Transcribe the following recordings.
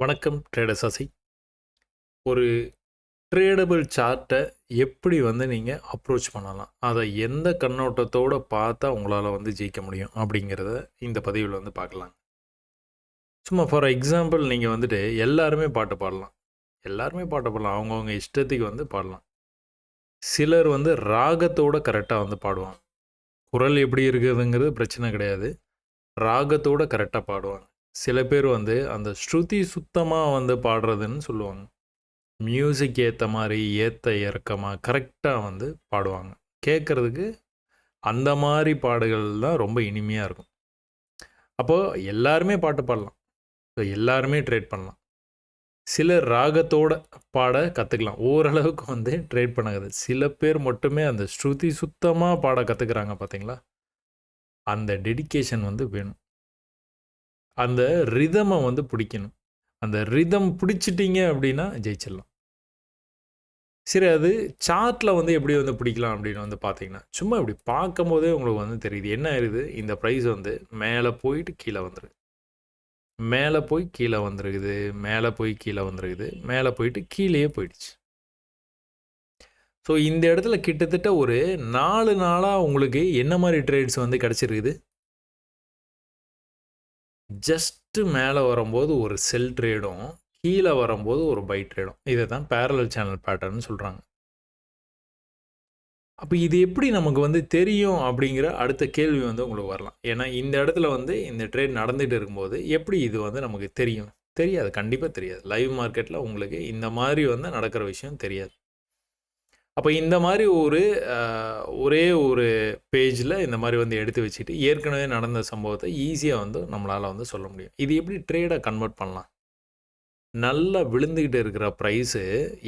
வணக்கம் ட்ரேடர் சசி ஒரு ட்ரேடபிள் சார்ட்டை எப்படி வந்து நீங்கள் அப்ரோச் பண்ணலாம்? அதை எந்த கண்ணோட்டத்தோடு பார்த்தா உங்களால் வந்து ஜெயிக்க முடியும் அப்படிங்கிறத இந்த பதிவில் வந்து பார்க்கலாம். சும்மா ஃபார் எக்ஸாம்பிள் நீங்கள் வந்துட்டு எல்லாருமே பாட்டு பாடலாம். எல்லாருமே பாட்டு பாடலாம். அவங்கவுங்க இஷ்டத்துக்கு வந்து பாடலாம். சிலர் வந்து ராகத்தோட கரெக்டாக வந்து பாடுவாங்க. குரல் எப்படி இருக்குதுங்கிறது பிரச்சனை கிடையாது. ராகத்தோட கரெக்டாக பாடுவாங்க. சில பேர் வந்து அந்த ஸ்ருதி சுத்தமாக வந்து பாடுறதுன்னு சொல்லுவாங்க. மியூசிக் ஏற்ற மாதிரி ஏற்ற இறக்கமாக கரெக்டாக வந்து பாடுவாங்க. கேட்குறதுக்கு அந்த மாதிரி பாடுகள் தான் ரொம்ப இனிமையாக இருக்கும். அப்போது எல்லாருமே பாட்டு பாடலாம். ஸோ எல்லாருமே ட்ரேட் பண்ணலாம். சில ராகத்தோட பாட கற்றுக்கலாம் ஓரளவுக்கு வந்து ட்ரேட் பண்ணாது. சில பேர் மட்டுமே அந்த ஸ்ருதி சுத்தமாக பாட கற்றுக்குறாங்க பார்த்தீங்களா அந்த டெடிகேஷன் வந்து வேணும். அந்த ரிதமை வந்து பிடிக்கணும். அந்த ரிதம் பிடிச்சிட்டிங்க அப்படின்னா ஜெயிச்சிடலாம். சரி அது சார்ட்டில் வந்து எப்படி வந்து பிடிக்கலாம் அப்படின்னு வந்து பார்த்தீங்கன்னா சும்மா இப்படி பார்க்கும்போதே உங்களுக்கு வந்து தெரியுது. என்ன ஆயிருது? இந்த ப்ரைஸ் வந்து மேலே போயிட்டு கீழே வந்துருக்கு மேலே போய் கீழே வந்துருக்குது. மேலே போய் கீழே வந்துருக்குது. மேலே போயிட்டு கீழேயே போயிடுச்சு. ஸோ இந்த இடத்துல கிட்டத்தட்ட ஒரு நாலு நாளாக உங்களுக்கு என்ன மாதிரி ட்ரேட்ஸ் வந்து கிடச்சிருக்குது? ஜஸ்ட்டு மேலே வரும்போது ஒரு செல் ட்ரேடும் கீழே வரும்போது ஒரு பை ட்ரேடும் இதை தான் பேரலல் சேனல் பேட்டர்ன் சொல்கிறாங்க அப்போ இது எப்படி நமக்கு வந்து தெரியும் அப்படிங்கிற அடுத்த கேள்வி வந்து உங்களுக்கு வரலாம். ஏன்னா இந்த இடத்துல வந்து இந்த ட்ரேட் நடந்துகிட்டு இருக்கும்போது எப்படி இது வந்து நமக்கு தெரியும்? தெரியாது கண்டிப்பாக தெரியாது. லைவ் மார்க்கெட்டில் உங்களுக்கு இந்த மாதிரி வந்து நடக்கிற விஷயம் தெரியாது. அப்போ இந்த மாதிரி ஒரு ஒரே ஒரு பேஜில் இந்த மாதிரி வந்து எடுத்து வச்சுட்டு ஏற்கனவே நடந்த சம்பவத்தை ஈஸியாக வந்து நம்மளால் வந்து சொல்ல முடியும். இது எப்படி ட்ரேடாக கன்வெர்ட் பண்ணலாம்? நல்லா விழுந்துக்கிட்டு இருக்கிற ப்ரைஸு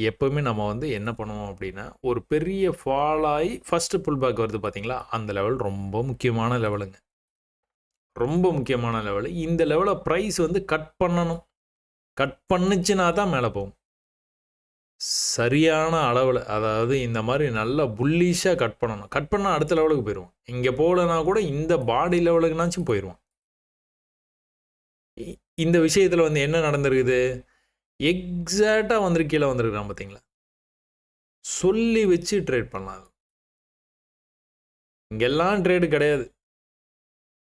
எப்போவுமே நம்ம வந்து என்ன பண்ணுவோம் அப்படின்னா ஒரு பெரிய ஃபாலாகி ஃபஸ்ட்டு புல் பேக் வருது பார்த்தீங்களா அந்த லெவல் ரொம்ப முக்கியமான லெவலுங்க ரொம்ப முக்கியமான லெவலு இந்த லெவலில் ப்ரைஸ் வந்து கட் பண்ணணும். கட் பண்ணுச்சுன்னா தான் மேலே போகும். சரியான அளவில் அதாவது இந்த மாதிரி நல்லா புல்லிஷாக கட் பண்ணணும். கட் பண்ணால் அடுத்த லெவலுக்கு போயிடுவோம் இங்கே போகலனா கூட இந்த பாடி லெவலுக்குனாச்சும் போயிடுவோம் இ- இந்த விஷயத்தில் வந்து என்ன நடந்திருக்குது? எக்ஸாக்டாக வந்து கீழே வந்திருக்கிறான் பார்த்தீங்களா சொல்லி வச்சு ட்ரேட் பண்ணலாம். இங்கெல்லாம் ட்ரேடு கிடையாது.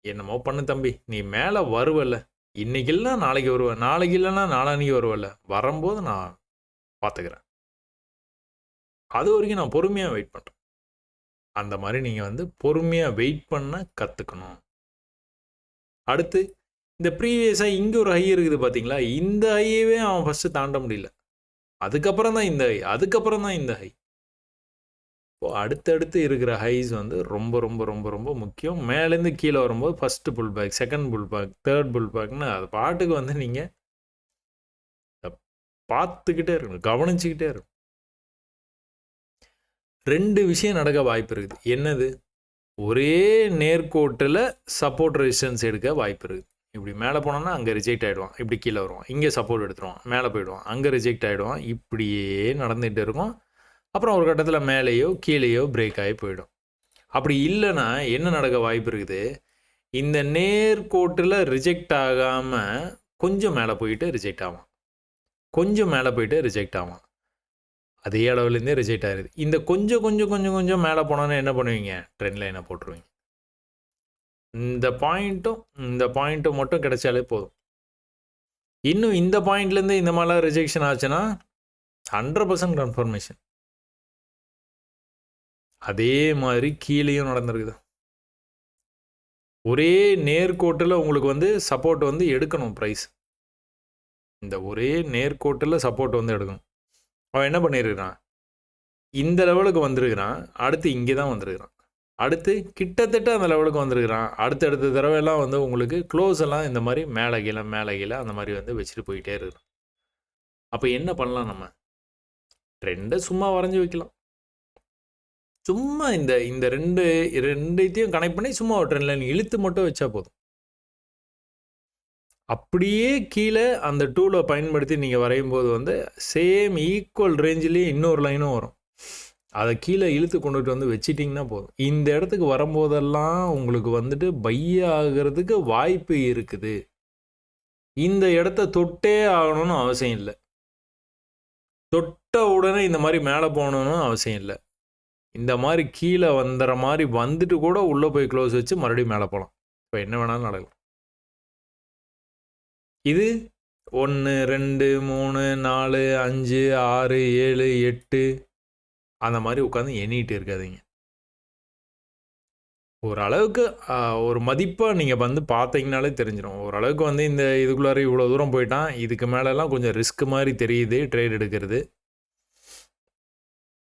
என்னமோ பண்ணு தம்பி. நீ மேலே வருவல்ல. இன்னைக்கு இல்லைன்னா நாளைக்கு வருவேன் நாளைக்கு இல்லைன்னா நாளான்னைக்கு வருவல்ல. வரும்போது நான் பார்த்துக்கிறேன். அது வரைக்கும் நான் பொறுமையாக வெயிட் பண்ணுறேன் அந்த மாதிரி நீங்கள் வந்து பொறுமையாக வெயிட் பண்ண கற்றுக்கணும் அடுத்து இந்த ப்ரீவியஸாக இங்கே ஒரு ஹை இருக்குது பார்த்தீங்களா இந்த ஹையவே அவன் ஃபஸ்ட்டு தாண்ட முடியல. அதுக்கப்புறம் தான் இந்த ஹை அதுக்கப்புறம் தான் இந்த ஹை இப்போ அடுத்தடுத்து இருக்கிற ஹைஸ் வந்து ரொம்ப ரொம்ப ரொம்ப ரொம்ப முக்கியம். மேலேருந்து கீழே வரும்போது first pull back second pull back third pull பேக்னு அது பாட்டுக்கு வந்து நீங்கள் பார்த்துக்கிட்டே இருக்கணும் கவனிச்சுக்கிட்டே இருக்கணும். ரெண்டு விஷயம் நடக்க வாய்ப்பு இருக்குது. என்னது? ஒரே நேர்கோட்டில் சப்போர்ட் ரெசிஸ்டன்ஸ் எடுக்க வாய்ப்பு இருக்குது. இப்படி மேலே போனோன்னா அங்கே ரிஜெக்ட் ஆகிடுவான் இப்படி கீழே வருவான் இங்கே சப்போர்ட் எடுத்துருவான் மேலே போயிடுவான் அங்கே ரிஜெக்ட் ஆகிடுவான் இப்படியே நடந்துகிட்டு இருக்கும். அப்புறம் ஒரு கட்டத்தில் மேலேயோ கீழேயோ பிரேக் ஆகி போயிடும். அப்படி இல்லைன்னா என்ன நடக்க வாய்ப்பு இருக்குது? இந்த நேர்கோட்டில் ரிஜெக்ட் ஆகாமல் கொஞ்சம் மேலே போயிட்டு ரிஜெக்ட் ஆகும் கொஞ்சம் மேலே போயிட்டு ரிஜெக்ட் ஆகும் அதே அளவுலேருந்தே ரிஜெக்ட் ஆகிடுது இந்த கொஞ்சம் கொஞ்சம் கொஞ்சம் கொஞ்சம் மேலே போனோன்னா என்ன பண்ணுவீங்க? ட்ரெண்ட் லைனை போட்டுருவீங்க. இந்த பாயிண்ட்டும் இந்த பாயிண்ட்டும் மட்டும் கிடைச்சாலே போதும். இன்னும் இந்த பாயிண்ட்லேருந்து இந்த மாதிரிலாம் ரிஜெக்ஷன் ஆச்சுன்னா ஹண்ட்ரட் பர்சன்ட் கன்ஃபர்மேஷன் அதே மாதிரி கீழேயும் நடந்திருக்குது. ஒரே நேர்கோட்டில் உங்களுக்கு வந்து சப்போர்ட் வந்து எடுக்கணும் ப்ரைஸ் இந்த ஒரே நேர்கோட்டில் சப்போர்ட் வந்து எடுக்கணும். அவன் என்ன பண்ணியிருக்கிறான் இந்த லெவலுக்கு வந்திருக்கிறான். அடுத்து இங்கே தான் வந்திருக்கிறான். அடுத்து கிட்டத்தட்ட அந்த லெவலுக்கு வந்திருக்கிறான். அடுத்தடுத்த தடவையெல்லாம் வந்து உங்களுக்கு க்ளோஸ் எல்லாம் இந்த மாதிரி மேலே கீழே மேலே கீழே அந்த மாதிரி வந்து வச்சுட்டு போயிட்டே இருக்கிறான் அப்போ என்ன பண்ணலாம் நம்ம? ட்ரெண்டை சும்மா வரைஞ்சி வைக்கலாம். சும்மா இந்த இந்த ரெண்டு ரெண்டுத்தையும் கனெக்ட் பண்ணி சும்மா ஒரு ட்ரெண்ட் லைன் இழுத்து மட்டும் வச்சா போதும். அப்படியே கீழே அந்த டூலை பயன்படுத்தி நீங்கள் வரையும் போது வந்து சேம் ஈக்குவல் ரேஞ்சிலேயே இன்னொரு லைனும் வரும். அதை கீழே இழுத்து கொண்டுட்டு வந்து வச்சிட்டிங்கன்னா போதும். இந்த இடத்துக்கு வரும்போதெல்லாம் உங்களுக்கு வந்துட்டு பையாகிறதுக்கு வாய்ப்பு இருக்குது. இந்த இடத்த தொட்டே ஆகணும்னு அவசியம் இல்லை. தொட்ட உடனே இந்த மாதிரி மேலே போகணும்னு அவசியம் இல்லை. இந்த மாதிரி கீழே வந்துற மாதிரி வந்துட்டு கூட உள்ளே போய் க்ளோஸ் வச்சு மறுபடியும் மேலே போகலாம். இப்போ என்ன வேணாலும் நடக்கலாம். இது? ஒன்று ரெண்டு மூணு நாலு அஞ்சு ஆறு ஏழு எட்டு. அந்த மாதிரி உட்காந்து எண்ணிட்டு இருக்காதீங்க. ஓரளவுக்கு ஒரு மதிப்பாக நீங்கள் வந்து பார்த்தீங்கனாலே தெரிஞ்சிடும் ஓரளவுக்கு வந்து இந்த இதுக்குள்ளார இவ்வளோ தூரம் போயிட்டான். இதுக்கு மேலெல்லாம் கொஞ்சம் ரிஸ்க் மாதிரி தெரியுது ட்ரேட் எடுக்கிறது.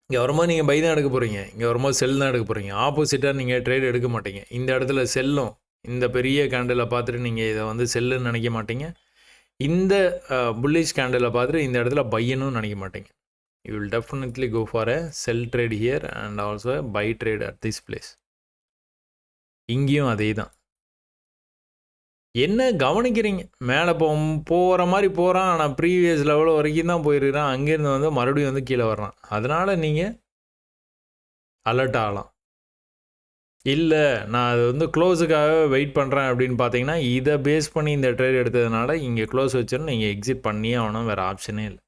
இங்கே வரும்போது நீங்கள் பை தான் எடுக்க போகிறீங்க இங்கே வரும்போது செல் தான் எடுக்க போகிறீங்க ஆப்போசிட்டாக நீங்கள் ட்ரேட் எடுக்க மாட்டீங்க. இந்த இடத்துல செல்லும். இந்த பெரிய கேண்டிலை பார்த்துட்டு நீங்கள் இதை வந்து செல்லுன்னு நினைக்க மாட்டீங்க. இந்த புல்லிஷ் கேண்டிலை பார்த்துட்டு இந்த இடத்துல பையனும் நினைக்க மாட்டேங்க. You will definitely go for a sell trade here and also buy trade at this place இங்கேயும் அதே தான் என்ன கவனிக்கிறீங்க? மேலே போ போகிற மாதிரி போகிறான் ஆனால் ப்ரீவியஸ் லெவல் வரைக்கும் தான் போயிருக்கிறான். அங்கேருந்து வந்து மறுபடியும் வந்து கீழே வர்றான். அதனால் நீங்கள் அலர்ட் ஆகலாம். இல்லை நான் அது வந்து க்ளோஸுக்காக வெயிட் பண்ணுறேன் அப்படின்னு பார்த்தீங்கன்னா இதை பேஸ் பண்ணி இந்த ட்ரேட் எடுத்ததுனால இங்கே க்ளோஸ் வச்சுன்னு நீங்கள் எக்ஸிட் பண்ணியே ஆகணும் வேறு ஆப்ஷனே இல்லை.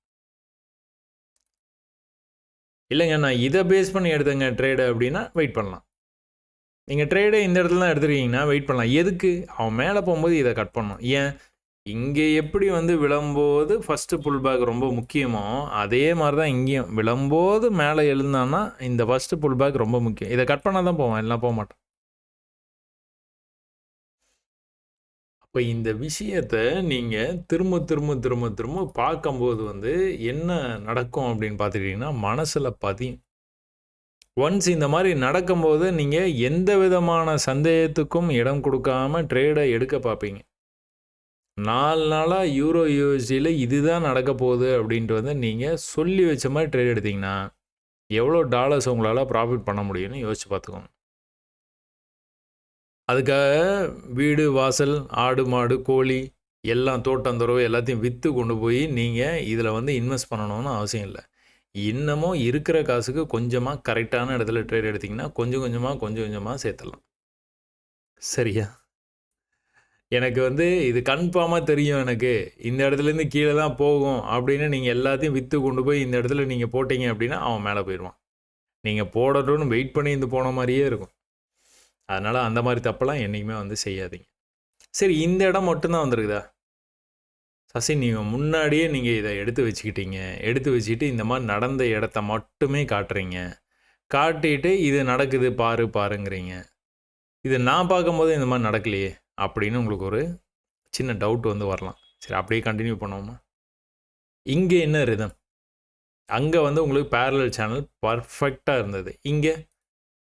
இல்லைங்க நான் இதை பேஸ் பண்ணி எடுத்தேங்க ட்ரேடு அப்படின்னா வெயிட் பண்ணலாம். நீங்கள் ட்ரேடே இந்த இடத்துல தான் எடுத்துருக்கீங்கன்னா வெயிட் பண்ணலாம். எதுக்கு? அவன் மேலே போகும்போது இதை கட் பண்ணணும். ஏன்? இங்கே எப்படி வந்து விளம்போது ஃபஸ்ட்டு புல் பேக் ரொம்ப முக்கியமோ அதே மாதிரி தான் இங்கேயும். விளம்போது மேலே எழுந்தான்னா இந்த ஃபஸ்ட்டு புல் பேக் ரொம்ப முக்கியம். இதை கட் பண்ணால் தான் போவேன் எல்லாம் போக மாட்டேன். அப்போ இந்த விஷயத்தை நீங்கள் திரும்ப திரும்ப திரும்ப திரும்ப பார்க்கும்போது வந்து என்ன நடக்கும் அப்படின்னு பார்த்துக்கிட்டிங்கன்னா மனசில் பதியும். ஒன்ஸ் இந்த மாதிரி நடக்கும்போது நீங்கள் எந்த விதமான சந்தேகத்துக்கும் இடம் கொடுக்காம ட்ரேடை எடுக்க பார்ப்பீங்க. நாலு நாளாக யூரோ யூஎஸ்டியில் இதுதான் நடக்க போகுது அப்படின்ட்டு வந்து நீங்கள் சொல்லி வச்ச மாதிரி ட்ரேட் எடுத்தீங்கன்னா எவ்வளோ டாலர்ஸ் உங்களால் ப்ராஃபிட் பண்ண முடியும்னு யோசிச்சு பார்த்துக்கோங்க. அதுக்காக வீடு வாசல் ஆடு மாடு கோழி எல்லாம் தோட்டந்தொரவு எல்லாத்தையும் விற்று கொண்டு போய் நீங்கள் இதில் வந்து இன்வெஸ்ட் பண்ணணும்னு அவசியம் இல்லை. இன்னமும் இருக்கிற காசுக்கு கொஞ்சமாக கரெக்டான இடத்துல ட்ரேட் எடுத்திங்கன்னா கொஞ்சம் கொஞ்சமாக கொஞ்சம் கொஞ்சமாக சேர்த்துடலாம். சரியா? எனக்கு வந்து இது கன்ஃபார்மாக தெரியும் எனக்கு. இந்த இடத்துலேருந்து கீழே தான் போகும் அப்படின்னு நீங்கள் எல்லாத்தையும் விற்று கொண்டு போய் இந்த இடத்துல நீங்கள் போட்டீங்க அப்படின்னா அவன் மேலே போயிடுவான். நீங்கள் போடணும்னு வெயிட் பண்ணி இந்த போன மாதிரியே இருக்கும். அதனால் அந்த மாதிரி தப்பெல்லாம் என்றைக்குமே வந்து செய்யாதீங்க. சரி இந்த இடம் மட்டும்தான் வந்திருக்குதா? சசி நீங்கள் முன்னாடியே நீங்கள் இதை எடுத்து வச்சுக்கிட்டீங்க. எடுத்து வச்சுக்கிட்டு இந்த மாதிரி நடந்த இடத்த மட்டுமே காட்டுறீங்க. காட்டிட்டு இது நடக்குது பாரு பாருங்கிறீங்க. இது நான் பார்க்கும்போது இந்த மாதிரி நடக்கலையே. அப்படின்னு உங்களுக்கு ஒரு சின்ன டவுட் வந்து வரலாம். சரி அப்படியே கண்டினியூ பண்ணுவோமா? இங்கே என்ன ரிதம் அங்கே வந்து உங்களுக்கு பேரலல் சேனல் பர்ஃபெக்டாக இருந்தது. இங்கே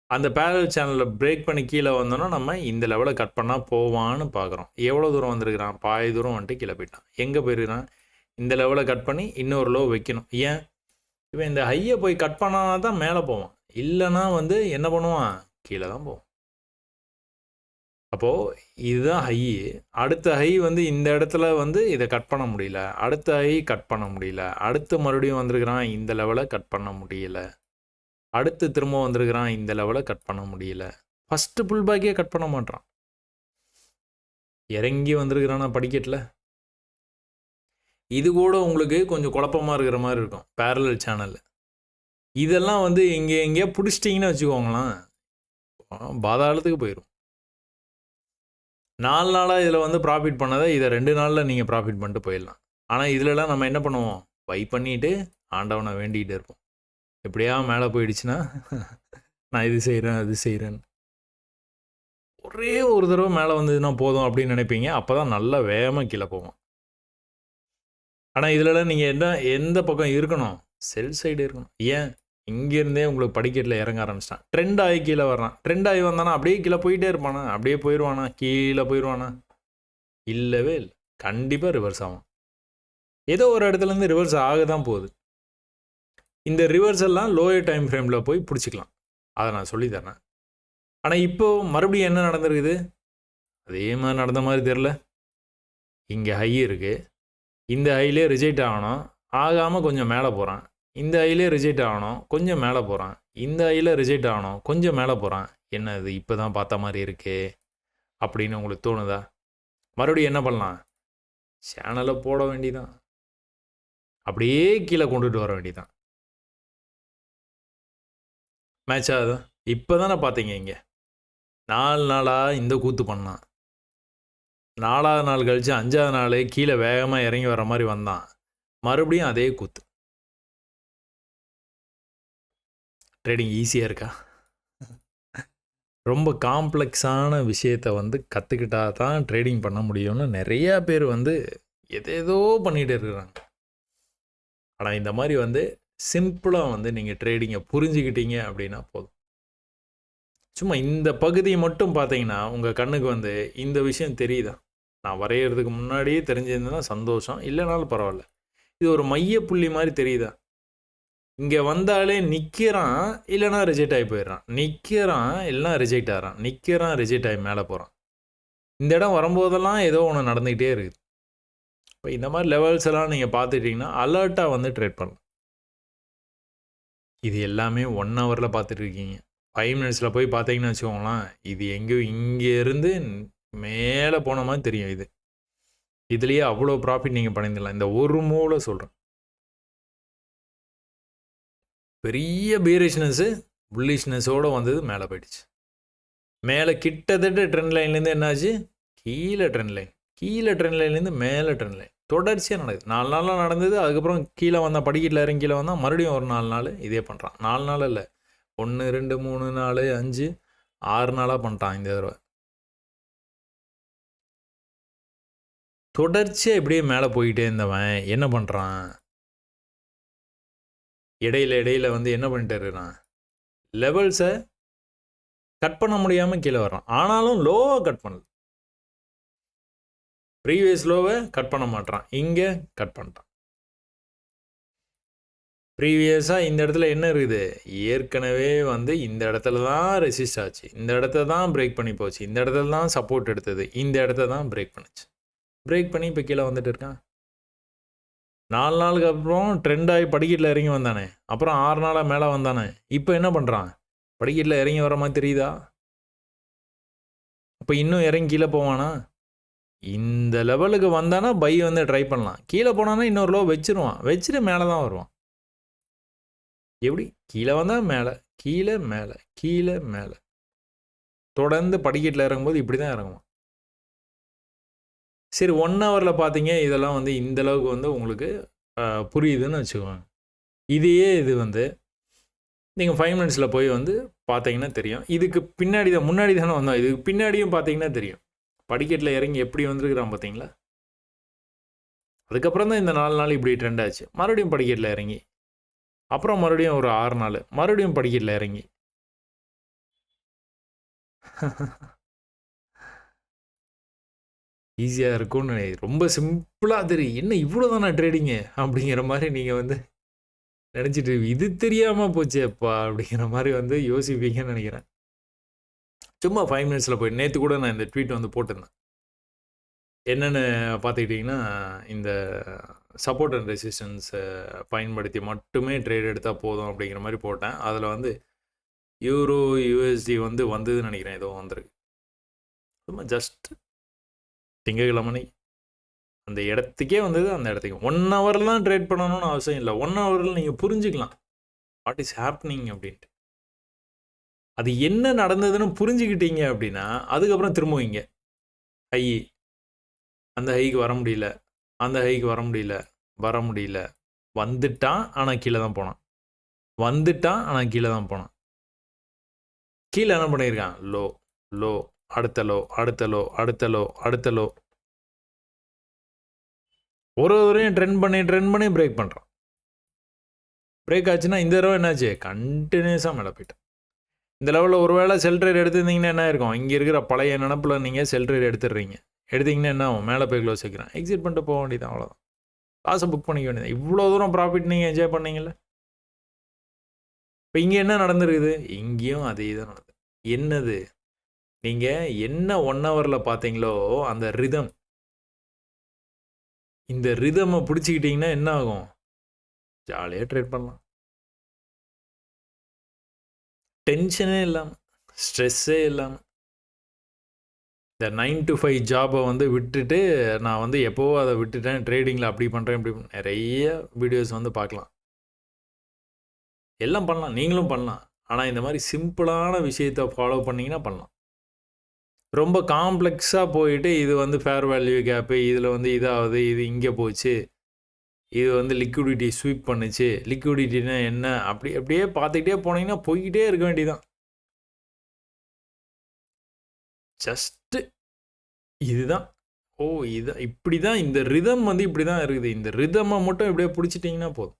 அந்த பேரல் சேனலில் பிரேக் பண்ணி கீழே வந்தோன்னா நம்ம இந்த லெவலை கட் பண்ணால் போவான்னு பார்க்குறோம் எவ்வளோ தூரம் வந்திருக்கிறான்? பாய் தூரம் வந்துட்டு கீழே போயிட்டான். எங்கே போயிருக்கிறான்? இந்த லெவலில் கட் பண்ணி இன்னொரு லோ வைக்கணும். ஏன்? இவன் இந்த ஹையை போய் கட் பண்ணால் தான் மேலே போவான். இல்லைன்னா வந்து என்ன பண்ணுவான்? கீழே தான் போவான். அப்போது இதுதான் ஹை அடுத்த ஹை வந்து இந்த இடத்துல வந்து இதை கட் பண்ண முடியல. அடுத்த ஹை கட் பண்ண முடியல. அடுத்து மறுபடியும் வந்திருக்கிறான் இந்த லெவலை கட் பண்ண முடியல. அடுத்து திரும்ப வந்திருக்கிறான் இந்த லெவலை கட் பண்ண முடியல. ஃபஸ்ட்டு புல் பேக்கே கட் பண்ண மாட்டான். இறங்கி வந்திருக்கிறானா படிக்கட்டில்? இது கூட உங்களுக்கு கொஞ்சம் குழப்பமாக இருக்கிற மாதிரி இருக்கும். பேரலல் சேனல் இதெல்லாம் வந்து எங்கே எங்கேயா பிடிச்சிட்டிங்கன்னு வச்சுக்கோங்களேன் பாதாளத்துக்கு போயிடும் நாலு நாளாக இதில் வந்து ப்ராஃபிட் பண்ணதை இதை ரெண்டு நாளில் நீங்கள் ப்ராஃபிட் பண்ணிட்டு போயிடலாம். ஆனால் இதிலலாம் நம்ம என்ன பண்ணுவோம்? பை பண்ணிவிட்டு ஆண்டவனை வேண்டிகிட்டு இருப்போம். எப்படியா மேலே போயிடுச்சுன்னா நான் இது செய்கிறேன் அது செய்கிறேன் ஒரே ஒரு தடவை மேலே வந்ததுன்னா போதும் அப்படின்னு நினைப்பீங்க. அப்போ தான் நல்லா வேகமாக கீழே போவோம். ஆனால் இதிலலாம் நீங்கள் என்ன எந்த பக்கம் இருக்கணும்? செல் சைடு இருக்கணும். ஏன்? இங்கேருந்தே உங்களுக்கு படிக்கட்டில் இறங்க ஆரம்பிச்சிட்டான். ட்ரெண்ட் ஆகி கீழே வர்றான். ட்ரெண்ட் ஆகி வந்தானா அப்படியே கீழே போயிட்டே இருப்பானா? அப்படியே போயிடுவானா கீழே போயிடுவானா இல்லவே இல்லை. கண்டிப்பாக ரிவர்ஸ் ஆகும் ஏதோ ஒரு இடத்துலேருந்து ரிவர்ஸ் ஆக தான் போகுது. இந்த ரிவர்ஸ் எல்லாம் லோயர் டைம் ஃப்ரேமில் போய் பிடிச்சிக்கலாம். அதை நான் சொல்லித்தரேன் ஆனால் இப்போது மறுபடியும் என்ன நடந்திருக்குது? அதே மாதிரி நடந்த மாதிரி தெரில இங்கே ஹை இருக்குது இந்த ஹைலே ரிஜெக்ட் ஆகணும். ஆகாமல் கொஞ்சம் மேலே போகிறான் இந்த ஐலே ரிஜெக்ட் ஆகணும் கொஞ்சம் மேலே போகிறான் இந்த ஐயில் ரிஜெக்ட் ஆகணும் கொஞ்சம் மேலே போகிறான் என்ன இது இப்போ தான் பார்த்த மாதிரி இருக்கே அப்படின்னு உங்களுக்கு தோணுதா? மறுபடியும் என்ன பண்ணலாம்? சேனலை போட வேண்டிதான். அப்படியே கீழே கொண்டுட்டு வர வேண்டிதான். மேட்ச் ஆகுதா? இப்போ தானே பார்த்தீங்க இங்கே. நாலு நாளாக இந்த கூத்து பண்ணான். நாலாவது நாள் கழித்து அஞ்சாவது நாள் கீழே வேகமாக இறங்கி வர மாதிரி வந்தான். மறுபடியும் அதே கூத்து. ட்ரேடிங் ஈஸியாக இருக்கா? ரொம்ப காம்ப்ளெக்ஸான விஷயத்த வந்து கற்றுக்கிட்டா தான் ட்ரேடிங் பண்ண முடியும்னு நிறையா பேர் வந்து எதேதோ பண்ணிகிட்டு இருக்கிறாங்க. ஆனால் இந்த மாதிரி வந்து சிம்பிளாக வந்து நீங்கள் ட்ரேடிங்கை புரிஞ்சுக்கிட்டீங்க அப்படின்னா போதும். சும்மா இந்த பகுதியை மட்டும் பார்த்தீங்கன்னா உங்கள் கண்ணுக்கு வந்து இந்த விஷயம் தெரியுதா? நான் வரைகிறதுக்கு முன்னாடியே தெரிஞ்சிருந்ததுன்னா சந்தோஷம். இல்லைனாலும் பரவாயில்ல. இது ஒரு மைய புள்ளி மாதிரி தெரியுதா? இங்கே வந்தாலே நிற்கிறான் இல்லைனா ரிஜெக்ட் ஆகி போயிடுறான். நிற்கிறான் இல்லைனா ரிஜெக்ட் ஆகிறான். நிற்கிறான் ரிஜெக்ட் ஆகி மேலே போகிறான் இந்த இடம் வரும்போதெல்லாம் ஏதோ ஒன்று நடந்துக்கிட்டே இருக்குது. இப்போ இந்த மாதிரி லெவல்ஸ் எல்லாம் நீங்கள் பார்த்துட்டிங்கன்னா அலர்ட்டாக வந்து ட்ரேட் பண்ணலாம். இது எல்லாமே ஒன் ஹவரில் பார்த்துட்ருக்கீங்க ஃபைவ் மினிட்ஸில் போய் பார்த்தீங்கன்னு வச்சுக்கோங்களேன் இது எங்கேயோ இங்கேருந்து மேலே போன மாதிரி தெரியும் இது. இதுலேயே அவ்வளோ ப்ராஃபிட் நீங்கள் பண்ணிடலாம் இந்த ஒரு மூளை சொல்கிறேன் பெரிய பீரிஷ்னஸ்ஸு புல்லிஷ்னஸோடு வந்தது மேலே போயிடுச்சு. மேலே கிட்டத்தட்ட ட்ரெண்ட் லைன்லேருந்து என்னாச்சு? கீழே ட்ரெண்ட் லைன் கீழே ட்ரெண்ட் லைன்லேருந்து மேலே ட்ரெண்ட் லைன் தொடர்ச்சியாக நடக்குது. நாலு நாளாக நடந்தது அதுக்கப்புறம் கீழே வந்தால் படிக்கட்டில் இறங்கி கீழே வந்தால் மறுபடியும் ஒரு நாலு நாள் இதே பண்ணுறான் நாலு நாள் இல்லை. ஒன்று ரெண்டு மூணு நாலு அஞ்சு ஆறு நாளாக பண்ணிட்டான் இந்த தடவை. தொடர்ச்சியாக இப்படியே மேலே போயிட்டே இருந்தவன் என்ன பண்ணுறான் இடையில இடையில வந்து என்ன பண்ணிட்டு இருக்கிறான் லெவல்ஸை கட் பண்ண முடியாமல் கீழே வர்றான். ஆனாலும் லோவாக கட் பண்ணல. ப்ரீவியஸ் லோவை கட் பண்ண மாட்டான் இங்கே கட் பண்ணிட்டான். ப்ரீவியஸாக இந்த இடத்துல என்ன இருக்குது? ஏற்கனவே வந்து இந்த இடத்துல தான் ரெசிஸ்ட் ஆச்சு. இந்த இடத்த தான் பிரேக் பண்ணி போச்சு. இந்த இடத்துல தான் சப்போர்ட் எடுத்தது. இந்த இடத்த தான் பிரேக் பண்ணுச்சு. பிரேக் பண்ணி இப்போ கீழே வந்துட்டு இருக்கான். நாலு நாளுக்கு அப்புறம் ட்ரெண்ட் ஆகி படிக்கட்டில் இறங்கி வந்தானே. அப்புறம் ஆறு நாளாக மேலே வந்தானே. இப்போ என்ன பண்ணுறான் படிக்கட்டில் இறங்கி வர மாதிரி தெரியுதா? அப்போ இன்னும் இறங்கி கீழே போவானா? இந்த லெவலுக்கு வந்தானா பை வந்து ட்ரை பண்ணலாம். கீழே போனானா இன்னொரு லோ வச்சிருவான். வச்சுட்டு மேலே தான் வருவான். எப்படி? கீழே வந்தால் மேலே கீழே மேலே கீழே மேலே. தொடர்ந்து படிக்கட்டில் இறங்கும்போது இப்படி தான் இறங்குவான். சரி ஒன் ஹவரில் பார்த்தீங்க இதெல்லாம் வந்து இந்தளவுக்கு வந்து உங்களுக்கு புரியுதுன்னு வச்சுக்கோங்க. இதையே இது வந்து நீங்கள் ஃபைவ் மினிட்ஸில் போய் வந்து பார்த்தீங்கன்னா தெரியும். இதுக்கு பின்னாடி தான் முன்னாடி தானே வந்தோம். இதுக்கு பின்னாடியும் பார்த்தீங்கன்னா தெரியும். படிக்கட்டில் இறங்கி எப்படி வந்திருக்கிறான் பார்த்தீங்களா அதுக்கப்புறம் தான் இந்த நாலு நாள் இப்படி ட்ரெண்ட் ஆச்சு. மறுபடியும் படிக்கட்டில் இறங்கி. அப்புறம் மறுபடியும் ஒரு ஆறு நாள். மறுபடியும் படிக்கட்டில் இறங்கி. ஈஸியாக இருக்கும்னு ரொம்ப சிம்பிளாக தெரியும் என்ன இவ்வளோ தானே ட்ரேடிங்கு அப்படிங்கிற மாதிரி நீங்கள் வந்து நினச்சிட்டு இது தெரியாமல் போச்சேப்பா அப்படிங்கிற மாதிரி வந்து யோசிப்பீங்கன்னு நினைக்கிறேன். சும்மா ஃபைவ் மினிட்ஸில் போய் நேற்று கூட நான் இந்த ட்வீட் வந்து போட்டிருந்தேன். என்னென்னு பார்த்துக்கிட்டிங்கன்னா இந்த சப்போர்ட் அண்ட் ரெசிஸ்டன்ஸை பயன்படுத்தி மட்டுமே ட்ரேட் எடுத்தால் போதும் அப்படிங்கிற மாதிரி போட்டேன். அதில் வந்து யூரோ யூஎஸ்டி வந்து வந்ததுன்னு நினைக்கிறேன். ஏதோ வந்திருக்கு. சும்மா ஜஸ்ட் திங்கக்கிழமை அந்த இடத்துக்கே வந்தது அந்த இடத்துக்கு. ஒன் ஹவரில் தான் ட்ரேட் பண்ணணும்னு அவசியம் இல்லை. ஒன் ஹவரில் நீங்கள் புரிஞ்சுக்கலாம். வாட் இஸ் ஹேப்னிங் அப்படின்ட்டு. அது என்ன நடந்ததுன்னு புரிஞ்சுக்கிட்டீங்க அப்படின்னா அதுக்கப்புறம் திரும்புவீங்க ஹை e. அந்த ஹைக்கு வர முடியல. அந்த ஹைக்கு வர முடியல. வர முடியல. வந்துட்டான் ஆனால் கீழே தான் போனான். வந்துட்டான் ஆனால் கீழே தான் போனான். கீழே என்ன பண்ணியிருக்கான்? லோ லோ அடுத்தலோ அடுத்தலோ அடுத்தலோ அடுத்தலோ. ஒரு தடவையும் ட்ரெண்ட் பண்ணி ட்ரெண்ட் பண்ணி பிரேக் பண்ணுறான் பிரேக் ஆச்சுன்னா இந்த தடவை என்னாச்சு? கண்டினியூஸாக மேலே போயிட்டேன் இந்த லெவலில் ஒரு வேளை செல் ட்ரேட் எடுத்திருந்தீங்கன்னா என்ன இருக்கும் இங்கே இருக்கிற பழைய நினப்பில் நீங்கள் செல் ட்ரேட் எடுத்துடுறீங்க. எடுத்தீங்கன்னா என்ன ஆகும்? மேலே போய் க்ளோஸ் வைக்கிறேன். எக்ஸிட் பண்ணிட்டு போக வேண்டியது அவ்வளோதான் காசை புக் பண்ணிக்க வேண்டியது இவ்வளோ தூரம் ப்ராஃபிட் நீங்கள் என்ஜாய் பண்ணீங்கல்ல? இப்போ இங்கே என்ன நடந்திருக்குது? இங்கேயும் அதே தான் நடந்தது என்னது? நீங்கள் என்ன ஒன் ஹவரில் பார்த்தீங்களோ அந்த ரிதம் இந்த ரிதமை பிடிச்சிக்கிட்டிங்கன்னா என்ன ஆகும்? ஜாலியாக ட்ரேட் பண்ணலாம். டென்ஷனே இல்லாமல் ஸ்ட்ரெஸ்ஸே இல்லாமல் இந்த நைன் டு ஃபைவ் ஜாபை வந்து விட்டுட்டு நான் வந்து எப்போவோ அதை விட்டுட்டேன் ட்ரேடிங்கில் அப்படி பண்ணுறேன் இப்படி நிறைய வீடியோஸ் வந்து பார்க்கலாம். எல்லாம் பண்ணலாம் நீங்களும் பண்ணலாம். ஆனால் இந்த மாதிரி சிம்பிளான விஷயத்தை ஃபாலோ பண்ணிங்கன்னா பண்ணலாம். ரொம்ப காம்ப்ளெக்ஸாக போயிட்டு இது வந்து ஃபேர் வேல்யூ கேப்பு இதில் வந்து இதாகுது இது இங்கே போச்சு. இது வந்து லிக்விடிட்டி ஸ்வீப் பண்ணுச்சு. லிக்விடிட்டினா என்ன? அப்படி அப்படியே பார்த்துக்கிட்டே போனீங்கன்னா போய்கிட்டே இருக்க வேண்டியதான் ஜஸ்ட்டு இதுதான். ஓ இது இப்படி தான் இந்த ரிதம் வந்து இப்படி தான் இருக்குது. இந்த ரிதமை மட்டும் இப்படியே பிடிச்சிட்டிங்கன்னா போதும்.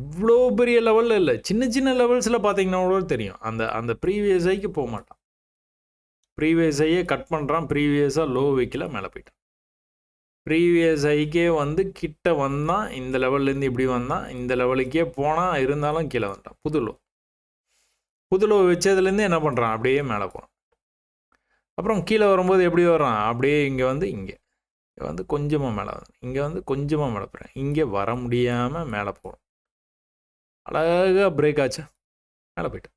இவ்வளோ பெரிய லெவலில் இல்லை. சின்ன சின்ன லெவல்ஸில் பார்த்தீங்கன்னா கூட தெரியும். அந்த அந்த ப்ரீவியஸ் ஐக்கு போக மாட்டான். ப்ரீவியஸ் ஐயே கட் பண்ணுறான் ப்ரீவியஸாக லோ வைக்கல மேலே போயிட்டான். ப்ரீவியஸ் ஐக்கே வந்து கிட்ட வந்தான். இந்த லெவல்லேருந்து இப்படி வந்தான். இந்த லெவலுக்கே போனால் இருந்தாலும் கீழே வந்துட்டான். புது லோ புது லோ வச்சதுலேருந்து என்ன பண்ணுறான் அப்படியே மேலே போகிறான் அப்புறம் கீழே வரும்போது எப்படி வர்றான்? அப்படியே இங்கே வந்து இங்கே. வந்து கொஞ்சமாக மேலே வந்து இங்கே வந்து கொஞ்சமாக மேலே போகிறேன் இங்கே வர முடியாமல் மேலே போகணும் அழகாக பிரேக் ஆச்சா. மேலே போயிட்டேன்.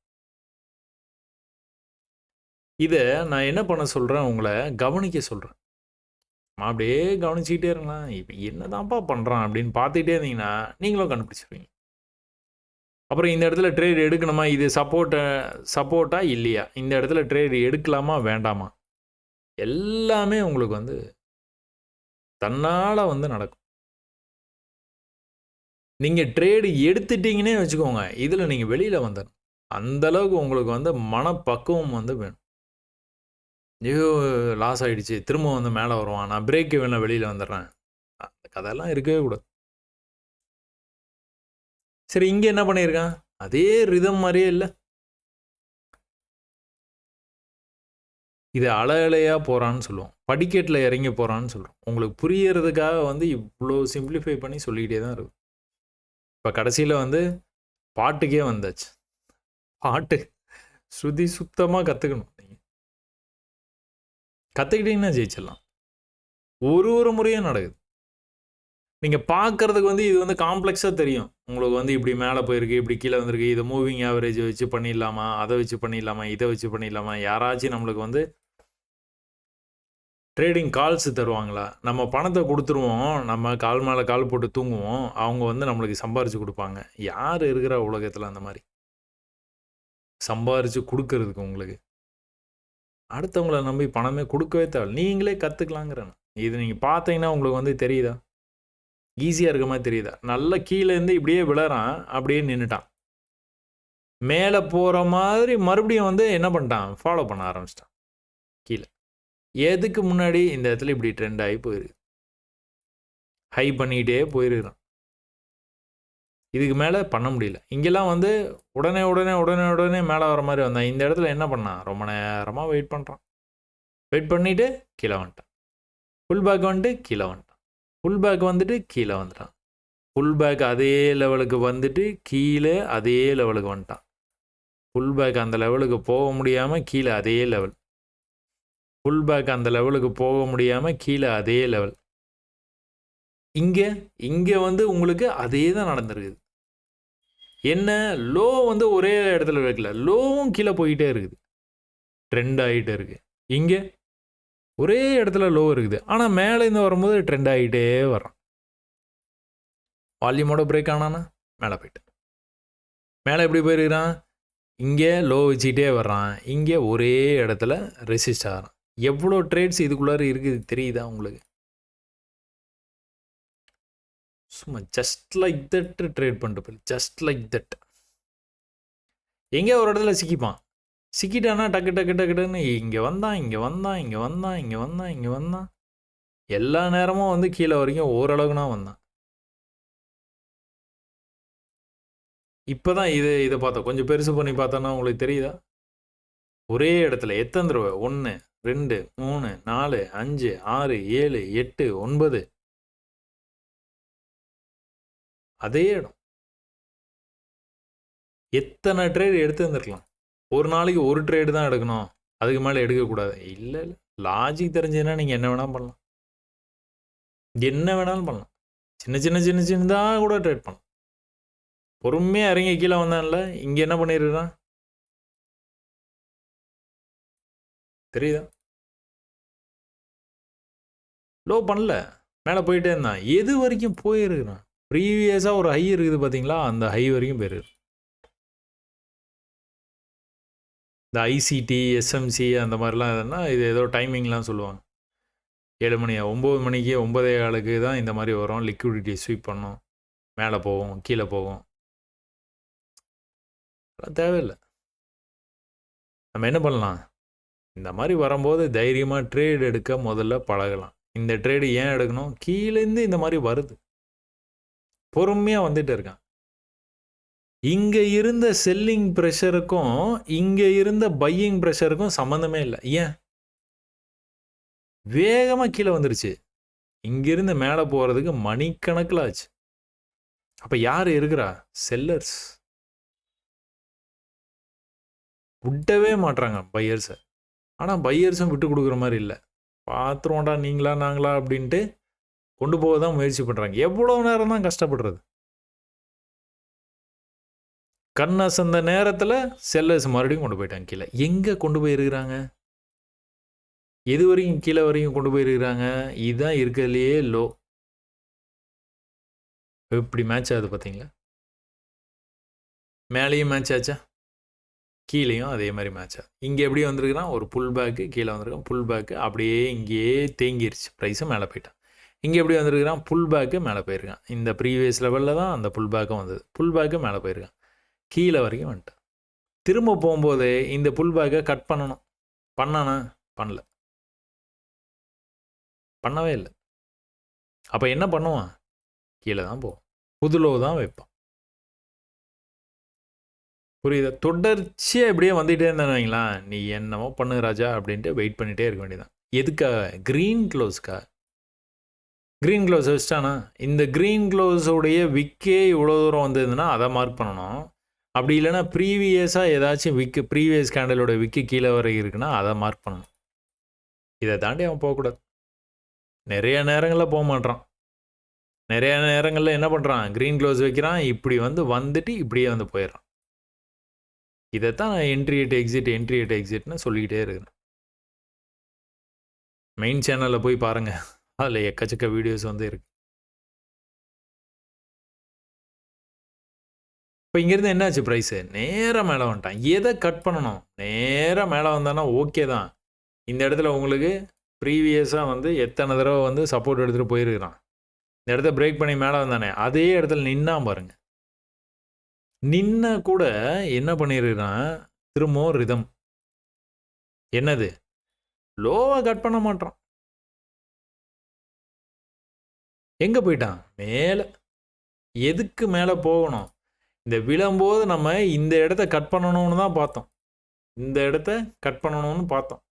இதை நான் என்ன பண்ண சொல்கிறேன் உங்களை கவனிக்க சொல்கிறேன் அப்படியே கவனிச்சிக்கிட்டே இருக்கலாம் இப்போ என்னதான்ப்பா பண்ணுறான் அப்படின்னு பார்த்துக்கிட்டே இருந்தீங்கன்னா நீங்களும் கண்டுபிடிச்சிருவீங்க. அப்புறம் இந்த இடத்துல ட்ரேட் எடுக்கணுமா? இது சப்போர்ட்டை சப்போர்ட்டா இல்லையா? இந்த இடத்துல ட்ரேட் எடுக்கலாமா? வேண்டாமா? எல்லாமே உங்களுக்கு வந்து தன்னால் வந்து நடக்கும். நீங்கள் ட்ரேடு எடுத்துட்டீங்கன்னே வச்சுக்கோங்க. இதில் நீங்கள் வெளியில் வந்துடணும் அந்தளவுக்கு உங்களுக்கு வந்து மனப்பக்குவம் வந்து வேணும். ஐயோ லாஸ் ஆகிடுச்சு திரும்ப வந்து மேலே வருவான். நான் பிரேக் வேணா வெளியில் வந்துடுறேன் அந்த கதையெல்லாம் இருக்கவே கூடாது. சரி இங்கே என்ன பண்ணியிருக்கான் அதே ரிதம் மாதிரியே இல்லை. இது அலையலையாக போகிறான்னு சொல்லுவோம். படிக்கட்டில் இறங்கி போகிறான்னு சொல்கிறோம் உங்களுக்கு புரியறதுக்காக வந்து இவ்வளோ சிம்பிளிஃபை பண்ணி சொல்லிக்கிட்டே தான் இருக்கும் இப்போ கடைசியில் வந்து பாட்டுக்கே வந்தாச்சு. பாட்டு ஸ்ருதி சுத்தமாக கற்றுக்கணும் கற்றுக்கிட்டீங்கன்னா ஜெயிச்சிடலாம். ஒரு ஒரு முறையும் நடக்குது. நீங்கள் பார்க்குறதுக்கு வந்து இது வந்து காம்ப்ளெக்ஸாக தெரியும். உங்களுக்கு வந்து இப்படி மேலே போயிருக்கு இப்படி கீழே வந்திருக்கு இதை மூவிங் ஆவரேஜ் வச்சு பண்ணிடலாமா அதை வச்சு பண்ணிடலாமா இதை வச்சு பண்ணிடலாமா? யாராச்சும் நம்மளுக்கு வந்து ட்ரேடிங் கால்ஸ் தருவாங்களா? நம்ம பணத்தை கொடுத்துருவோம் நம்ம கால் மேலே கால் போட்டு தூங்குவோம் அவங்க வந்து நம்மளுக்கு சம்பாரித்து கொடுப்பாங்க. யார் இருக்கிற உலகத்தில் அந்த மாதிரி? சம்பாரித்து கொடுக்கறதுக்கு உங்களுக்கு. அடுத்தவங்கள நம்பி பணமே கொடுக்கவே தேவை நீங்களே கற்றுக்கலாங்கிறேன் இது நீங்கள் பார்த்தீங்கன்னா உங்களுக்கு வந்து தெரியுதா? ஈஸியாக இருக்க மாதிரி தெரியுதா? நல்லா கீழேருந்து இப்படியே விழறான் அப்படியே நின்றுட்டான் மேலே போகிற மாதிரி மறுபடியும் வந்து என்ன பண்ணிட்டான்? ஃபாலோ பண்ண ஆரம்பிச்சிட்டான். கீழே. எதுக்கு முன்னாடி இந்த இடத்துல இப்படி ட்ரெண்ட் ஆகி போயிருக்கு? ஹை பண்ணிக்கிட்டே போயிருக்கிறான். இதுக்கு மேலே பண்ண முடியல. இங்கெல்லாம் வந்து உடனே உடனே உடனே உடனே மேலே வர மாதிரி வந்தான் இந்த இடத்துல என்ன பண்ணான் ரொம்ப நேரமாக வெயிட் பண்ணுறான் வெயிட் பண்ணிவிட்டு கீழே வந்துட்டான். ஃபுல் பேக் வந்துட்டு கீழே வந்துட்டான். ஃபுல் பேக் வந்துட்டு கீழே வந்துட்டான். ஃபுல் பேக் அதே லெவலுக்கு வந்துட்டு கீழே அதே லெவலுக்கு வந்துட்டான். ஃபுல் பேக் அந்த லெவலுக்கு போக முடியாமல் கீழே அதே லெவல் ஃபுல் பேக் அந்த லெவலுக்கு போக முடியாமல் கீழே அதே லெவல் இங்கே இங்கே வந்து உங்களுக்கு அதே தான் நடந்திருக்குது. என்ன? லோ வந்து ஒரே இடத்துல வைக்கல. லோவும் கீழே போயிட்டே இருக்குது. ட்ரெண்ட் ஆகிட்டே இருக்குது இங்கே ஒரே இடத்துல லோ இருக்குது. ஆனால் மேலேருந்து வரும்போது ட்ரெண்ட் ஆகிட்டே வரான் வால்யூமோட பிரேக் ஆனானா? மேலே போயிட்டேன் மேலே எப்படி போயிருக்கிறான்? இங்கே லோ வச்சுக்கிட்டே வர்றான். இங்கே ஒரே இடத்துல ரெசிஸ்ட் ஆகிறான். எவ்வளோ ட்ரேட்ஸ் இதுக்குள்ளார இருக்குது தெரியுதா உங்களுக்கு? சும்மா ஜஸ்ட் லைக் தட் ட்ரேட் பண்ணிட்டு போய் ஜஸ்ட் லைக் தட் எங்கே ஒரு இடத்துல சிக்கிப்பான். சிக்கிட்டானா டக்கு டக்கு டக்குன்னு இங்கே வந்தான் இங்கே வந்தான் இங்கே வந்தான் இங்கே வந்தான் இங்கே வந்தான். எல்லா நேரமும் வந்து கீழே வரைக்கும் ஓரளவுக்குனா வந்தான். இப்போ தான் இது இதை பார்த்தோம் கொஞ்சம் பெருசு பண்ணி பார்த்தோன்னா உங்களுக்கு தெரியுதா? ஒரே இடத்துல எத்தனை தடவை? ஒன்று ரெண்டு மூணு நாலு அஞ்சு ஆறு ஏழு எட்டு ஒன்பது அதே இடம். எத்தனை ட்ரேடு எடுத்து வந்திருக்கலாம்? ஒரு நாளைக்கு ஒரு ட்ரேடு தான் எடுக்கணும். அதுக்கு மேலே எடுக்கக்கூடாது. இல்லை இல்லை. லாஜிக் தெரிஞ்சதுன்னா நீங்கள் என்ன வேணாலும் பண்ணலாம். என்ன வேணாலும் பண்ணலாம். சின்ன சின்ன சின்ன சின்னதாக கூட ட்ரேட் பண்ணலாம். பொறுமையாக இறங்கி கீழே வந்தான்ல இங்கே என்ன பண்ணிடுறான் தெரியுதா? லோ பண்ணல. மேலே போயிட்டே இருந்தான். எது வரைக்கும் போயிருக்கிறான்? ப்ரீவியஸாக ஒரு ஹை இருக்குது பார்த்தீங்களா அந்த ஹை வரைக்கும் போயிருக்கு இந்த ஐசிடி எஸ்எம்சி அந்த மாதிரிலாம் எதுனா இது ஏதோ டைமிங்லாம் சொல்லுவாங்க. ஏழு மணி ஒம்பது மணிக்கு ஒம்பதே காலுக்கு தான் இந்த மாதிரி வரும். லிக்விடிட்டி ஸ்வீப் பண்ணும். மேலே போகும் கீழே போகும். அதெல்லாம் தேவையில்லை. நம்ம என்ன பண்ணலாம்? இந்த மாதிரி வரும்போது தைரியமாக ட்ரேட் எடுக்க முதல்ல பழகலாம். இந்த ட்ரேடு ஏன் எடுக்கணும்? கீழேருந்து இந்த மாதிரி வருது. பொறுமையாக வந்துட்டு இருக்கான். இங்கே இருந்த செல்லிங் ப்ரெஷருக்கும் இங்கே இருந்த பையிங் ப்ரெஷருக்கும் சம்மந்தமே இல்லை. ஏன்? வேகமாக கீழே வந்துருச்சு. இங்கிருந்து மேலே போகிறதுக்கு மணிக்கணக்கில் ஆச்சு. அப்போ யார் இருக்கிறா? செல்லர்ஸ் விட்டவே மாட்றாங்க பையர்ஸை ஆனால் பையர்ஸும் விட்டு கொடுக்குற மாதிரி இல்லை. பார்த்துருவோண்டா நீங்களா நாங்களா அப்படின்ட்டு கொண்டு போக தான் முயற்சி பண்ணுறாங்க எவ்வளோ நேரம் தான் கஷ்டப்படுறது? கண் அசந்த நேரத்தில் செல்லஸ் மறுபடியும் கொண்டு போயிட்டாங்க கீழே. எங்கே கொண்டு போயிருக்கிறாங்க? எது வரைக்கும் கீழே வரைக்கும் கொண்டு போயிருக்கிறாங்க? இதுதான் இருக்கிறதுலையே லோ எப்படி மேட்ச் ஆகுது பார்த்தீங்களா? மேலேயும் மேட்ச் ஆச்சா? கீழேயும் அதே மாதிரி மேட்ச் ஆகுது. இங்கே எப்படி வந்திருக்குன்னா ஒரு புல் பேக்கு கீழே வந்திருக்கான். புல் பேக்கு அப்படியே இங்கேயே தேங்கிருச்சு. ப்ரைஸும் மேலே போயிட்டான். இங்கே எப்படி வந்திருக்கிறான் புல் பேக்கு மேலே போயிருக்கான். இந்த ப்ரீவியஸ் லெவலில் தான் அந்த புல் பேக்கும் வந்தது. புல் பேக்கு மேலே போயிருக்கான். கீழே வரைக்கும் வந்துட்டான். திரும்ப போகும்போது இந்த புல் பேக்கை கட் பண்ணணும். பண்ணானா? பண்ணல. பண்ணவே இல்லை. அப்போ என்ன பண்ணுவான்? கீழே தான் போவான். புதுலோ தான் வைப்பான். புரியுதா? தொடர்ச்சியாக இப்படியே வந்துகிட்டே இருந்தானுங்களா நீ என்னமோ பண்ணு ராஜா அப்படின்ட்டு வெயிட் பண்ணிகிட்டே இருக்க வேண்டியதான் எதுக்காக? க்ரீன் க்ளோஸ்க்கா க்ரீன் க்ளோஸ் வச்சிட்டானா? இந்த க்ரீன் க்ளோஸோடைய விக்கே இவ்வளோ தூரம் வந்ததுன்னா அதை மார்க் பண்ணணும். அப்படி இல்லைன்னா ப்ரீவியஸாக ஏதாச்சும் விக்கு ப்ரீவியஸ் கேண்டலோட விக்கு கீழே வரை இருக்குன்னா அதை மார்க் பண்ணணும். இதை தாண்டி அவன் போகக்கூடாது. நிறைய நேரங்களில் போக மாட்டான் நிறைய நேரங்களில் என்ன பண்ணுறான் க்ரீன் க்ளோஸ் வைக்கிறான். இப்படி வந்து வந்துட்டு இப்படியே வந்து போயிடுறான். இதைத்தான் நான் entry and exit entry and எக்ஸிட்னு சொல்லிக்கிட்டே இருக்கிறேன். மெயின் சேனலில் போய் பாருங்கள் அதில் எக்கச்சக்க வீடியோஸ் வந்து இருக்கு. இப்போ இங்கேருந்து என்னாச்சு ப்ரைஸு நேராக மேலே வந்துட்டான். எதை கட் பண்ணணும்? நேராக மேலே வந்தானா ஓகே தான். இந்த இடத்துல உங்களுக்கு ப்ரீவியஸாக வந்து எத்தனை தடவை வந்து சப்போர்ட் எடுத்துகிட்டு போயிருக்கிறான். இந்த இடத்த பிரேக் பண்ணி மேலே வந்தானே அதே இடத்துல நின்னா பாருங்க. நின்ன கூட என்ன பண்ணியிருக்கிறான் திரும்பவும் ரிதம் என்னது? லோவாக கட் பண்ண மாட்டான். எங்கே போயிட்டான்? மேலே. எதுக்கு மேலே போகணும்? இந்த விழும்போது நம்ம இந்த இடத்த கட் பண்ணணும்னு தான் பார்த்தோம். இந்த இடத்த கட் பண்ணணும்னு பார்த்தோம்.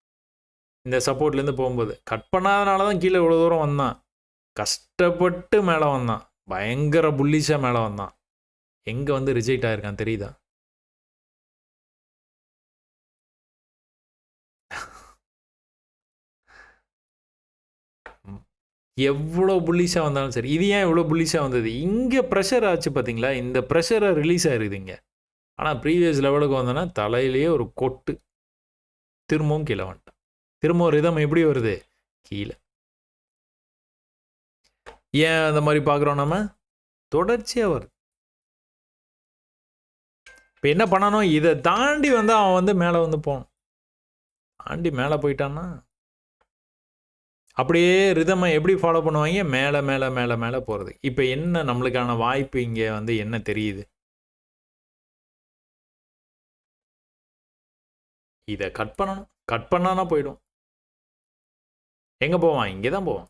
இந்த சப்போர்ட்லேருந்து போகும்போது. கட் பண்ணாதனால தான் கீழே இவ்வளோ தூரம் வந்தான். கஷ்டப்பட்டு மேலே வந்தான். பயங்கர புல்லிஷாக மேலே வந்தான். எங்கே வந்து ரிஜெக்ட் ஆயிருக்கான் தெரியுதா? எவ்வளோ புல்லிஷாக வந்தாலும் சரி இது ஏன் இவ்வளோ புல்லிஷாக வந்தது? இங்கே ப்ரெஷர் ஆச்சு பார்த்தீங்களா இந்த ப்ரெஷரை ரிலீஸ் ஆகிருது இங்கே ஆனால் ப்ரீவியஸ் லெவலுக்கு வந்தோன்னா தலையிலேயே ஒரு கொட்டு. திரும்பவும் கீழே வந்துட்டான் திரும்பவும் ரிதம் எப்படி வருது? கீழே. ஏன் அந்த மாதிரி பார்க்குறோம் நம்ம தொடர்ச்சியாக வருது. இப்போ என்ன பண்ணணும்? இதை தாண்டி வந்து அவன் வந்து மேலே வந்து போகணும். தாண்டி மேலே போயிட்டான்னா? அப்படியே ரிதமை எப்படி ஃபாலோ பண்ணுவாங்க? மேலே மேலே மேலே மேலே போகிறது இப்போ என்ன நம்மளுக்கான வாய்ப்பு இங்கே வந்து என்ன தெரியுது? இதை கட் பண்ணணும். கட் பண்ணானா போயிடும். எங்கே போவான்? இங்கே தான் போவான்.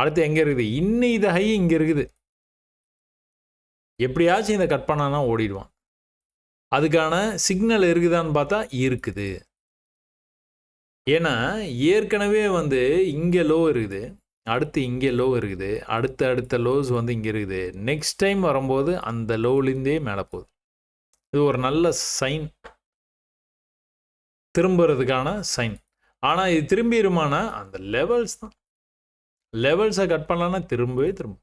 அடுத்து எங்கே இருக்குது? இன்னும் இது ஹை இங்கே இருக்குது. எப்படியாச்சும் இதை கட் பண்ணானா ஓடிடுவான். அதுக்கான சிக்னல் இருக்குதான்னு பார்த்தா இருக்குது. ஏன்னா ஏற்கனவே வந்து இங்கே லோ இருக்குது. அடுத்து இங்கே லோ இருக்குது. அடுத்த அடுத்த லோஸ் வந்து இங்கே இருக்குது. நெக்ஸ்ட் டைம் வரும்போது அந்த லோலேருந்தே மேலே போகுது. இது ஒரு நல்ல சைன் திரும்புறதுக்கான சைன் ஆனால் இது திரும்பிடுமானா அந்த லெவல்ஸ் தான். லெவல்ஸை கட் பண்ணலான்னா திரும்பவே திரும்ப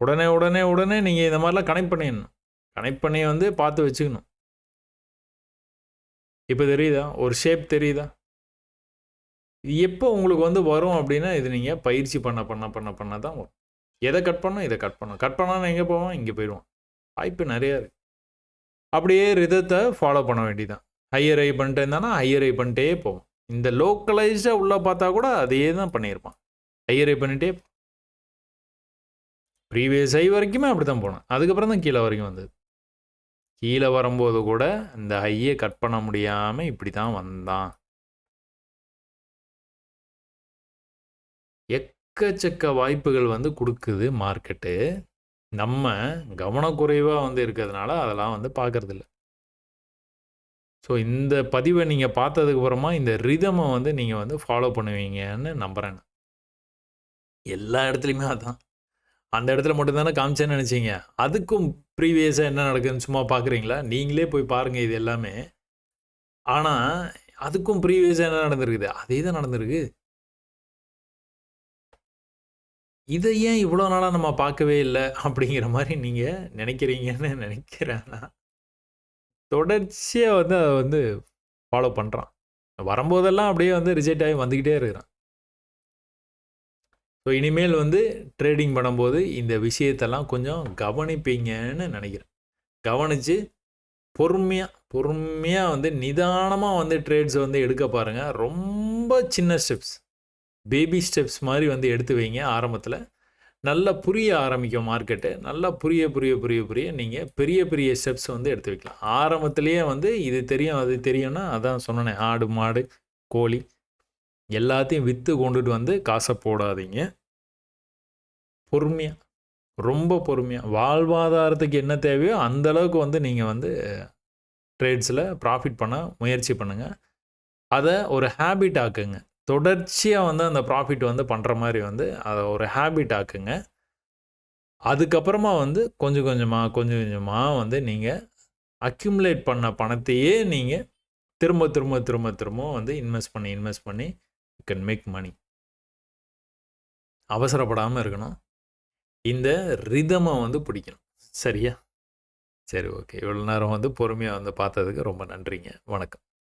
உடனே உடனே உடனே நீங்கள் இந்த மாதிரிலாம் கனெக்ட் பண்ணிடணும். கனெக்ட் பண்ணி வந்து பார்த்து வச்சுக்கணும். இப்போ தெரியுதா? ஒரு ஷேப் தெரியுதா? இது எப்போ உங்களுக்கு வந்து வரும் அப்படின்னா இது நீங்கள் பயிற்சி பண்ண பண்ண பண்ண பண்ண தான் வரும். எதை கட் பண்ணோம் இதை கட் பண்ணோம் கட் பண்ணால் எங்கே போவோம் இங்கே போயிடுவோம் வாய்ப்பு நிறையா இருக்குது அப்படியே ரிதத்தை ஃபாலோ பண்ண வேண்டியதான் ஹையர் ஐ பண்ணிட்டே இருந்தானா ஹையர் ஐ பண்ணிட்டே போவோம் இந்த லோக்கலைஸ்டாக உள்ளே பார்த்தா கூட அதையே தான் பண்ணியிருப்பான். ஹையர் ஐ பண்ணிட்டே ப்ரீவியஸ் ஐ வரைக்குமே அப்படி தான் போனேன். அதுக்கப்புறம் தான் கீழே வரைக்கும் வந்தது. கீழே வரும்போது கூட இந்த ஹையை கட் பண்ண முடியாமல் இப்படி தான் வந்தான். எக்கச்சக்க வாய்ப்புகள் வந்து கொடுக்குது மார்க்கெட்டு நம்ம கவனக்குறைவாக வந்து இருக்கிறதுனால அதெல்லாம் வந்து பார்க்கறதில்ல. ஸோ இந்த பதிவை நீங்கள் பார்த்ததுக்கு அப்புறமா இந்த ரிதமை வந்து நீங்கள் வந்து ஃபாலோ பண்ணுவீங்கன்னு நம்புகிறேன் எல்லா இடத்துலையுமே அதான். அந்த இடத்துல மட்டும்தானே காமிச்சேன்னு நினச்சிங்க. அதுக்கும் ப்ரீவியஸாக என்ன நடக்குதுன்னு சும்மா பார்க்குறீங்களா நீங்களே போய் பாருங்கள் இது எல்லாமே. ஆனால் அதுக்கும் ப்ரீவியஸாக என்ன நடந்திருக்குது? அதே தான் நடந்திருக்கு. இதை ஏன் இவ்வளோ நாளாக நம்ம பார்க்கவே இல்லை? அப்படிங்கிற மாதிரி நீங்கள் நினைக்கிறீங்கன்னு நினைக்கிறேன் நான். தொடர்ச்சியாக வந்து அதை வந்து ஃபாலோ பண்ணுறான் வரும்போதெல்லாம் அப்படியே வந்து ரிஜெக்ட் ஆகி வந்துக்கிட்டே இருக்கிறான். ஸோ இனிமேல் வந்து ட்ரேடிங் பண்ணும்போது இந்த விஷயத்தெல்லாம் கொஞ்சம் கவனிப்பீங்கன்னு நினைக்கிறேன். கவனித்து பொறுமையாக பொறுமையாக வந்து நிதானமாக வந்து ட்ரேட்ஸ் வந்து எடுக்க பாருங்கள் ரொம்ப சின்ன ஸ்டெப்ஸ் பேபி ஸ்டெப்ஸ் மாதிரி வந்து எடுத்து வைங்க ஆரம்பத்தில். நல்லா புரிய ஆரம்பிக்கும் மார்க்கெட்டு நல்லா புரிய புரிய புரிய புரிய நீங்கள் பெரிய பெரிய ஸ்டெப்ஸ் வந்து எடுத்து வைக்கலாம். ஆரம்பத்துலேயே வந்து இது தெரியும் அது தெரியும்னா அதான் சொன்னேன் ஆடு மாடு கோழி. எல்லாத்தையும் விற்று கொண்டுட்டு வந்து காசை போடாதீங்க. பொறுமையாக ரொம்ப பொறுமையாக வாழ்வாதாரத்துக்கு என்ன தேவையோ அந்தளவுக்கு வந்து நீங்கள் வந்து ட்ரேட்ஸில் ப்ராஃபிட் பண்ண முயற்சி பண்ணுங்கள் அதை ஒரு ஹேபிட் ஆக்குங்க. தொடர்ச்சியாக வந்து அந்த ப்ராஃபிட் வந்து பண்ணுற மாதிரி வந்து அதை ஒரு ஹேபிட் ஆக்குங்க. அதுக்கப்புறமா வந்து கொஞ்சம் கொஞ்சமாக கொஞ்சம் கொஞ்சமாக வந்து நீங்கள் அக்யூமுலேட் பண்ண பணத்தையே நீங்கள் திரும்ப திரும்ப திரும்ப திரும்ப வந்து இன்வெஸ்ட் பண்ணி இன்வெஸ்ட் பண்ணி கேன் மேக் மணி அவசரப்படாமல் இருக்கணும். இந்த ரிதமை வந்து பிடிக்கணும். சரியா? சரி ஓகே இவ்வளோ நேரம் வந்து பொறுமையாக வந்து பார்த்ததுக்கு ரொம்ப நன்றிங்க. வணக்கம்.